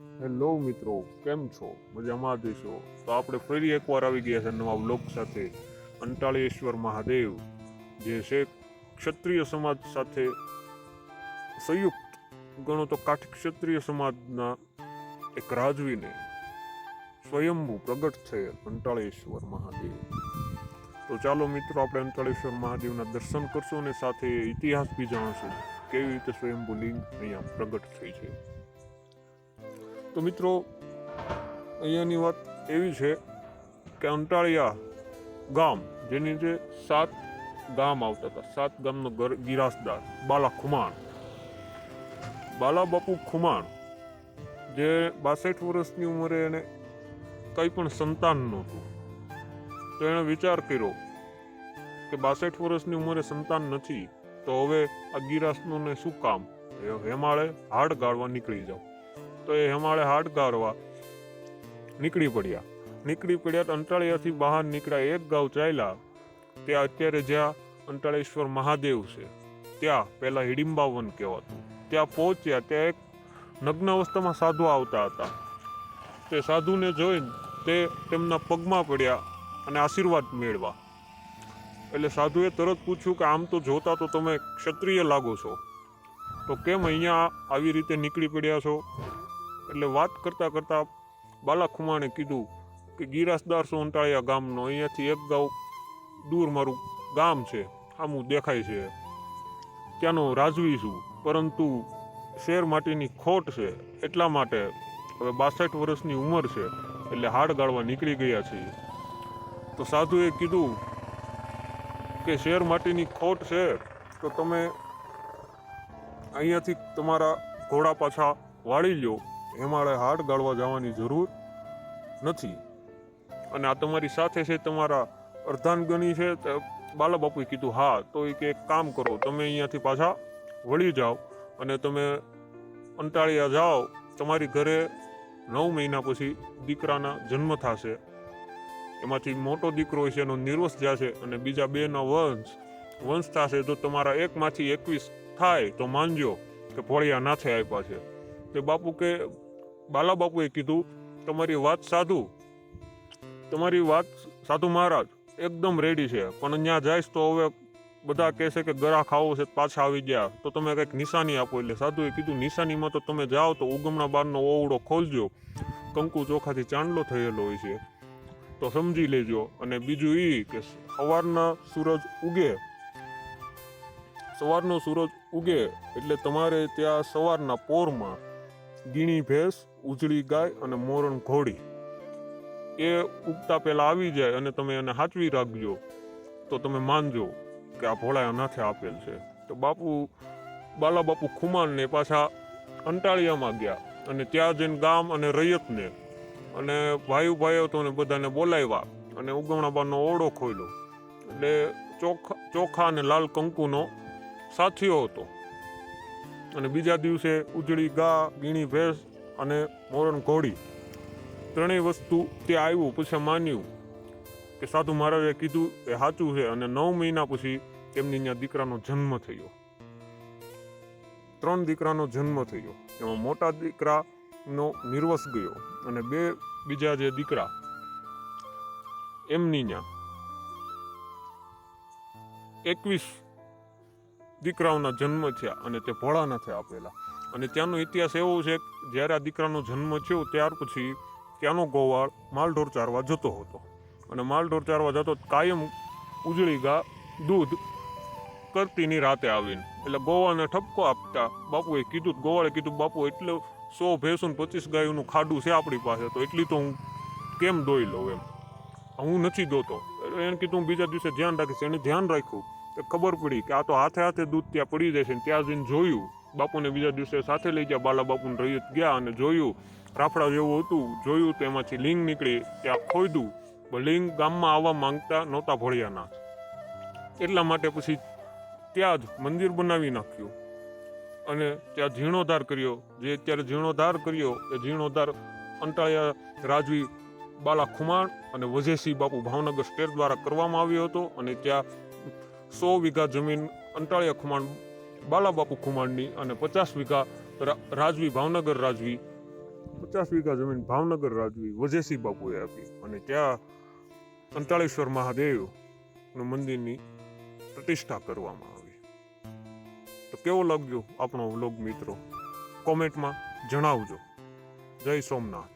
Hello મિત્રો, કેમ છો? મજામાં દેશો? તો આપણે ફરી એકવાર આવી ગયા છે નવા બ્લોગ સાથે. અંટાળેશ્વર મહાદેવ. જે છે ક્ષત્રિય સમાજ સાથે સંયુક્ત. ગણો તો કાઠ ક્ષત્રિય સમાજના એક રાજવીને સ્વયંભૂ પ્રગટ થયેલ અંટાળેશ્વર મહાદેવ. તો ચાલો મિત્રો, આપણે અંટાળેશ્વર મહાદેવના દર્શન કરશું અને સાથે ઇતિહાસ બી જાણશું. કેવી રીતે સ્વયંભૂ લિંગ અહીંયા પ્રગટ થઈ છે. તો મિત્રો, અહીંયાની વાત એવી છે કે અંટાળિયા ગામ, જેની જે સાત ગામ આવતા હતા, સાત ગામનો ગર- ગિરાસદાર, બાલા ખુમાણ. બાલા બાપુ ખુમાણ, જે બાસઠ વર્ષની ઉંમરે એને કંઈ પણ સંતાન નહોતું. તો એણે વિચાર કર્યો કે બાસઠ વર્ષની ઉંમરે સંતાન નથી, તો હવે આ ગિરાસનું ને શું કામ? હેમાળે હાડ ગાળવા નીકળી જાવ તો એ હેમાળે હાડ ગાળવા નીકળી પડ્યા. નીકળી પડ્યા તો અંટાળિયાથી બહાર નીકળ્યા એક ગાઉ ચાલ્યા. ત્યાં અત્યારે જ્યાં અંટાળેશ્વર મહાદેવ છે, ત્યાં પહેલા હિડિંબા વન કહેવાતું. ત્યાં પહોંચ્યા, ત્યાં એક નગ્ન અવસ્થામાં સાધુ આવતા હતા. તે સાધુને જોઈને તે તેમના પગમાં પડ્યા અને આશીર્વાદ મેળવા. એટલે સાધુએ તરત પૂછ્યું કે આમ તો જોતા તો તમે ક્ષત્રિય લાગો છો. તો કેમ અહીંયા આવી રીતે નીકળી પડ્યા છો? એટલે વાત કરતાં કરતાં બાલા ખુમાણે કીધું કે ગિરાસદાર સોંટાળિયા ગામનો અહીંયાથી એક ગાઉ દૂર મારું ગામ છે, આમું દેખાય છે. ત્યાંનો રાજવી છું, પરંતુ શેર માટીની ખોટ છે, એટલા માટે હવે બાસઠ વર્ષની ઉંમર છે, એટલે હાડ ગાળવા નીકળી ગયા છીએ. તો સાધુએ કીધું કે શેર માટીની ખોટ છે, તો તમે અહીંયાથી તમારા ઘોડા પાછા વાળી લ્યો. એમાળે હાડ ગાળવા જવાની જરૂર નથી. અને આ તમારી સાથે છે, તમારા અર્ધાંગની છે બાલા બાપુએ કીધું, હા, તો એ કે કામ કરો, તમે અહીંયાથી પાછા વળી જાઓ અને તમે અંતાળિયા જાઓ. તમારી ઘરે નવ મહિના પછી દીકરાના જન્મ થશે. એમાંથી મોટો દીકરો છે એનો નિર્વસ જશે અને બીજા બેનો વંશ વંશ થશે. તો તમારા એકમાંથી એકવીસ થાય, તો માનજો કે ભોળિયા નાથે આપ્યા છે તે બાપુ કે બાલા બાપુએ કીધું, તમારી વાત સાધુ. તમારી વાત સાધુ મહારાજ. એકદમ રેડી છે. પણ અહીંયા જઈશ તો હવે બધા કહેશે કે ગરા ખાવો છે, પાછા આવી ગયા. તો તમે કંઈક નિશાની આપો. એટલે સાધુએ કીધું, નિશાનીમાં તો તમે જાઓ તો ઉગમણા બારનો ઓવડો ખોલજો. કંકુ ચોખાથી ચાંદલો થયેલો હોય છે. તો સમજી લેજો. અને બીજું એ કે સવારના સૂરજ ઉગે. સવારનો સૂરજ ઉગે એટલે તમારે ત્યાં સવારના પોરમાં ગીણી ભેંસ, ઉજળી ગાય અને મોરણ ઘોડી. એ ઉગતા પહેલાં આવી જાય અને તમે એને સાચવી રાખજો. તો તમે માનજો કે આ ભોળા નાથે આપેલ છે. તો બાપુ બાલા બાપુ ખુમાનને પાછા અંટાળિયામાં ગયા અને ત્યાં જઈને ગામ અને રૈયતને અને ભાઈ ભાઈઓ તો બધાને બોલાવ્યા અને ઉગમણાબાનો ઓળો ખોલ્યો એટલે ચોખા ચોખા અને લાલ કંકુનો સાથીઓ હતો. અને બીજા દિવસે ઉજળી ગા, ગીણી ભેંસ અને મોરણ ઘોડી. ત્રણેય વસ્તુ તે આવ્યું પછી માન્યું કે સાધુ મહારાજે કીધું એ સાચું છે અને નવ મહિના પછી તેમની ત્યાં દીકરાનો જન્મ થયો. ત્રણ દીકરાનો જન્મ થયો. એમાં મોટા દીકરાનો નિર્વસ ગયો અને બે બીજા જે દીકરા એમની ત્યાં એકવીસ દીકરાઓના જન્મ થયા અને તે ભોળાનાથે આપેલા. અને ત્યાંનો ઇતિહાસ એવો છે, જ્યારે આ દીકરાનો જન્મ થયો, ત્યાર પછી ત્યાંનો ગોવાળ માલઢોર ચારવા જતો હતો. અને માલઢોર ચારવા જતો કાયમ ઉજળી ગા દૂધ કરતીની રાતે આવીને. એટલે ગોવાળને ઠપકો આપતા બાપુએ કીધું ગોવાળે કીધું, બાપુ, એટલે સો ભેંસો પચીસ ગાયોનું ખાડું છે આપણી પાસે, તો એટલી તો હું કેમ દોઈ લઉં એમ? હું નથી દોતો. એને કીધું, હું બીજા દિવસે ધ્યાન રાખીશ, એને ધ્યાન રાખ્યું. ખબર પડી કે આ તો હાથે હાથે દૂધ ત્યાં પડી છે ને ત્યાં જઈને જોયું. બાપુને બીજા દિવસે સાથે લઈ ગયા, બાલા બાપુને રહી ગયા અને જોયું, રાફડા જેવું હતું, જોયું તો એમાંથી લિંગ નીકળી, ત્યાં ખોઈદું લિંગ ગામમાં આવવા માંગતા નહોતા ભોળિયાના. એટલા માટે પછી ત્યાં જ મંદિર બનાવી નાખ્યું. અને ત્યાં ઝીણોધાર કર્યો. જે અત્યારે ઝીણોધાર કર્યો, એ ઝીણોધાર અંટાળિયા રાજવી બાલા ખુમાણ અને વજેસી બાપુ ભાવનગર સ્ટેટ દ્વારા કરવામાં આવ્યો હતો અને ત્યાં સો વીઘા જમીન અંટાળિયા ખુમાણ, બાલાબાપુ ખુમાણની અને પચાસ વીઘા રાજવી, ભાવનગર રાજવી, પચાસ વીઘા જમીન ભાવનગર રાજવી વજેસી બાપુએ આપી. અને ત્યાં અંટાળેશ્વર મહાદેવનું મંદિરની પ્રતિષ્ઠા કરવામાં આવી. તો કેવો લાગ્યો આપણો વ્લોગ મિત્રો? કોમેન્ટમાં જણાવજો. જય સોમનાથ.